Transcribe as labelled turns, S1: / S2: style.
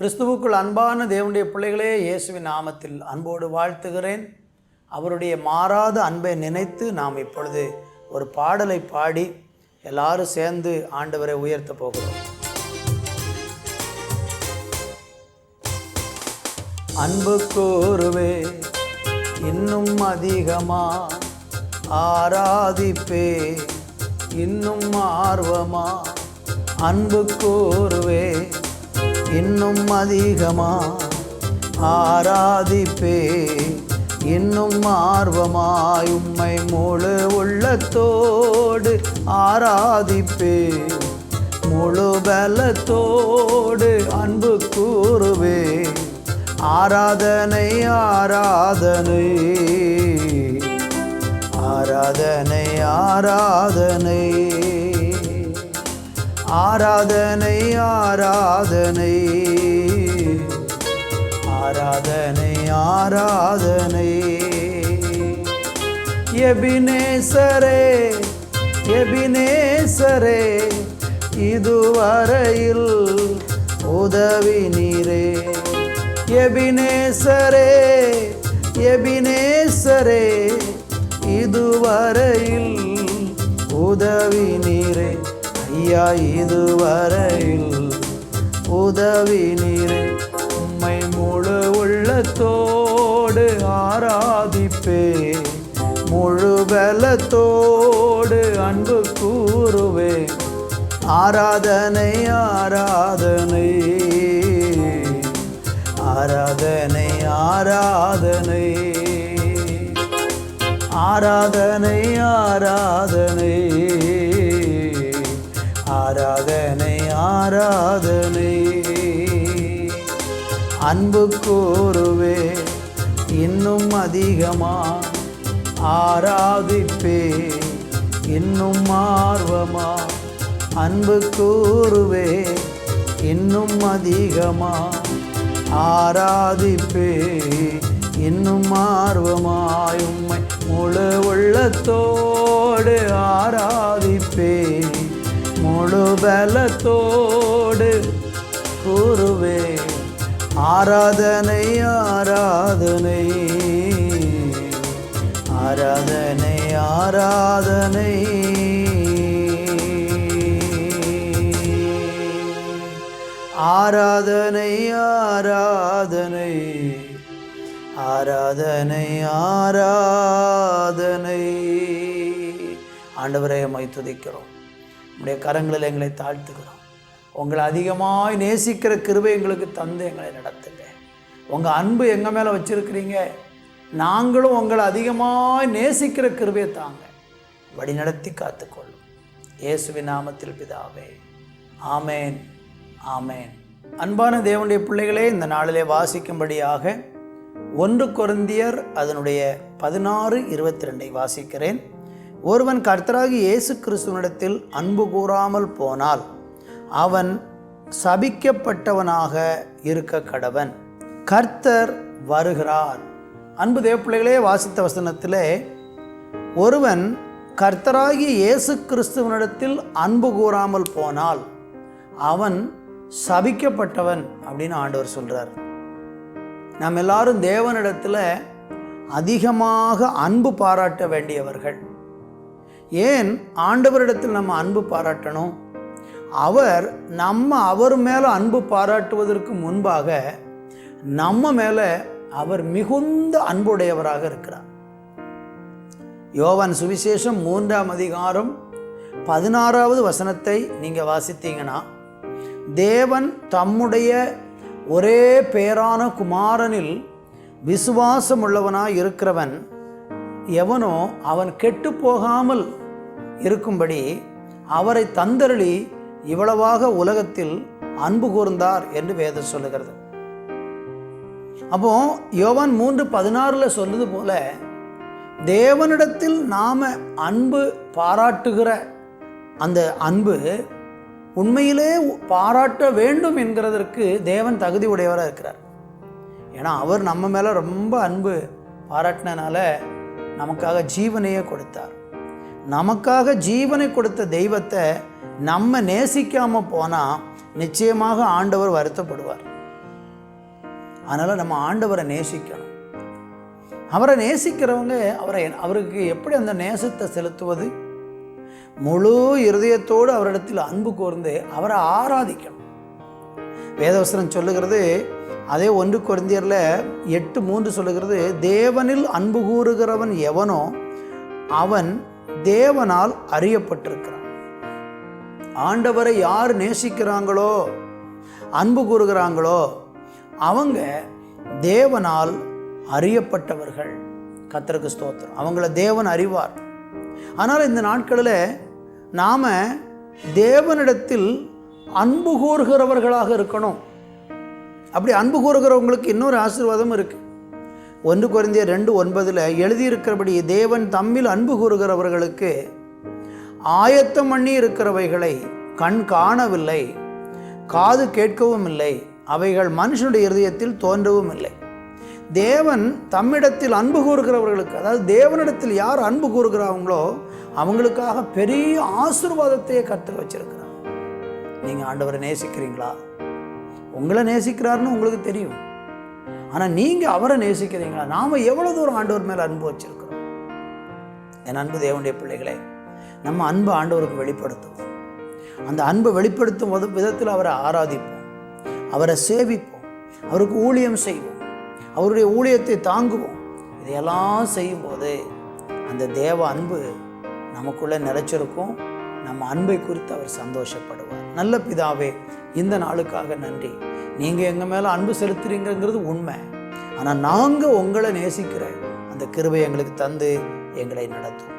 S1: கிறிஸ்துவுக்குள் அன்பான தேவனுடைய பிள்ளைகளே இயேசுவின் நாமத்தில் அன்போடு வாழ்த்துகிறேன். அவருடைய மாறாத அன்பை நினைத்து நாம் இப்பொழுது ஒரு பாடலை பாடி எல்லாரும் சேர்ந்து ஆண்டவரை உயர்த்த போகிறோம். அன்பு கூறுவே இன்னும் அதிகமா ஆராதிப்பே இன்னும் ஆர்வமா அன்பு கூறுவே இன்னும் அதிகமா ஆராதிப்பே. இன்னும் ஆர்வமாய் உம்மை முழு உள்ளத்தோடு ஆராதிப்பே. முழு பலத்தோடு அன்பு கூறுவே. ஆராதனை ஆராதனை. ஆராதனை ஆராதனை. ஆராதனை ஆராதனை. ஆராதனை ஆராதனை. எபினேசரே எபினேசரே இதுவரையில் உதவி நீரே எபினேசரே எபினேசரே இதுவரையில் உதவி நீரே ஐயா இதுவரையில் உதவி நீரே உம்மை முழு உள்ளத்தோடு ஆராதிப்பே முழு பலத்தோடு அன்பு கூறுவே ஆராதனை ஆராதனை ஆராதனை ஆராதனை. ஆராதனை ஆராதனை. ஆராதனை அன்பு கூறுவே இன்னும் அதிகமா ஆராதிப்பே இன்னும் ஆர்வமா அன்பு கூறுவே இன்னும் அதிகமா ஆராதிப்பே இன்னும் ஆர்வமாயும்மை முழு உள்ளத்தோ ஆராதனை ஆராதனை. ஆராதனை ஆராதனை. ஆராதனை ஆராதனை. ஆராதனை ஆராதனை. ஆண்டவரை மை துதிக்கிறோம். நம்முடைய கரங்களில் எங்களை தாழ்த்துக்கிறோம் உங்களை அதிகமாக நேசிக்கிற கிருபை எங்களுக்கு தந்து எங்களை நடத்துங்க. உங்கள் அன்பு எங்கள் மேலே வச்சுருக்கிறீங்க? நாங்களும் உங்களை அதிகமாக நேசிக்கிற கிருபையை தாங்க. வழி நடத்தி காத்துக்கொள்ளும். இயேசுவின் நாமத்தில் பிதாவே. ஆமேன். ஆமேன். அன்பான தேவனுடைய பிள்ளைகளே இந்த நாளிலே வாசிக்கும்படியாக ஒன்று கொருந்தியர் அதனுடைய பதினாறு இருபத்தி ரெண்டை வாசிக்கிறேன். ஒருவன் கர்த்தராகி இயேசு கிறிஸ்துவனிடத்தில் அன்பு கூறாமல் போனால் அவன் சபிக்கப்பட்டவனாக இருக்க கடவன். கர்த்தர் வருகிறார். அன்பு தேவப்பிள்ளைகளே வாசித்த வசனத்திலே ஒருவன் கர்த்தராகி இயேசு கிறிஸ்துவனிடத்தில் அன்பு கூறாமல் போனால் அவன் சபிக்கப்பட்டவன் அப்படின்னு ஆண்டவர் சொல்கிறார் நாம் எல்லாரும் தேவனிடத்தில் அதிகமாக அன்பு பாராட்ட வேண்டியவர்கள். ஏன் ஆண்டவரிடத்தில் நம்ம அன்பு பாராட்டணும்? அவர் நம்ம அவர் மேலே அன்பு பாராட்டுவதற்கு முன்பாக நம்ம மேலே அவர் மிகுந்த அன்புடையவராக இருக்கிறார். யோவான் சுவிசேஷம் மூன்றாம் அதிகாரம் பதினாறாவது வசனத்தை நீங்கள் வாசித்தீங்கன்னா தேவன் தம்முடைய ஒரே பேரான குமாரனில் விசுவாசம் உள்ளவனாக இருக்கிறவன் எவனோ அவன் கெட்டு போகாமல் இருக்கும்படி அவரை தந்தருளி இவ்வளவாக உலகத்தில் அன்பு கூர்ந்தார் என்று வேதம் சொல்லுகிறது. அப்போ யோவான் மூன்று பதினாறில் சொல்லுது போல தேவனிடத்தில் நாம் அன்பு பாராட்டுகிற அந்த அன்பு உண்மையிலே பாராட்ட வேண்டும் என்கிறதற்கு தேவன் தகுதி உடையவராக இருக்கிறார். ஏன்னா அவர் நம்ம மேலே ரொம்ப அன்பு பாராட்டினால நமக்காக ஜீவனையே கொடுத்தார். நமக்காக ஜீவனை கொடுத்த தெய்வத்தை நம்ம நேசிக்காமல் போனால் நிச்சயமாக ஆண்டவர் வருத்தப்படுவார். அதனால் நம்ம ஆண்டவரை நேசிக்கணும். அவரை நேசிக்கிறவங்க அவரை அவருக்கு எப்படி அந்த நேசத்தை செலுத்துவது? முழு இருதயத்தோடு அவரிடத்தில் அன்பு கூர்ந்து அவரை ஆராதிக்கணும். வேதவசனம் சொல்லுகிறது அதே ஒன்று குறைந்தியரில் எட்டு மூன்று சொல்லுகிறது தேவனில் அன்பு கூறுகிறவன் எவனோ அவன் தேவனால் அறியப்பட்டிருக்கிறான். ஆண்டவரை யார் நேசிக்கிறாங்களோ அன்பு கூறுகிறாங்களோ அவங்க தேவனால் அறியப்பட்டவர்கள். கத்தருக்கு ஸ்தோத்திரம். அவங்கள தேவன் அறிவார். ஆனால் இந்த நாட்களில் நாம் தேவனிடத்தில் அன்பு கூறுகிறவர்களாக இருக்கணும். அப்படி அன்பு கூறுகிறவங்களுக்கு இன்னொரு ஆசீர்வாதம் இருக்குது ஒன்று குறைந்திய ரெண்டு ஒன்பதில் எழுதியிருக்கிறபடி தேவன் தம்மில் அன்பு கூறுகிறவர்களுக்கு ஆயத்தம் பண்ணி இருக்கிறவைகளை கண் காணவில்லை காது கேட்கவும் இல்லை அவைகள் மனுஷனுடைய இருதயத்தில் தோன்றவும் இல்லை தேவன் தம்மிடத்தில் அன்பு கூறுகிறவர்களுக்கு அதாவது தேவனிடத்தில் யார் அன்பு கூறுகிறாங்களோ அவங்களுக்காக பெரிய ஆசீர்வாதத்தையே கற்று வச்சிருக்கிறார். நீங்கள் ஆண்டவரை நேசிக்கிறீங்களா? உங்களை நேசிக்கிறாருன்னு உங்களுக்கு தெரியும். ஆனால் நீங்கள் அவரை நேசிக்கிறீங்களா? நாம் எவ்வளோ தூரம் ஆண்டவர் மேலே அன்பு வச்சிருக்கிறோம்? என் அன்பு தேவனுடைய பிள்ளைகளே நம்ம அன்பு ஆண்டவருக்கு வெளிப்படுத்துவோம். அந்த அன்பை வெளிப்படுத்தும் விதத்தில் அவரை ஆராதிப்போம். அவரை சேவிப்போம். அவருக்கு ஊழியம் செய்வோம். அவருடைய ஊழியத்தை தாங்குவோம். இதையெல்லாம் செய்யும்போது அந்த தேவ அன்பு நமக்குள்ளே நிலச்சிருக்கும். நம்ம அன்பை குறித்து அவர் சந்தோஷப்படுவார். நல்ல பிதாவே இந்த நாளுக்காக நன்றி. நீங்கள் எங்கள் மேலே அன்பு செலுத்துறீங்கிறது உண்மை. ஆனால் நாங்கள் உங்களை நேசிக்கிற அந்த கிருபை எங்களுக்கு தந்து எங்களை நடத்தும்.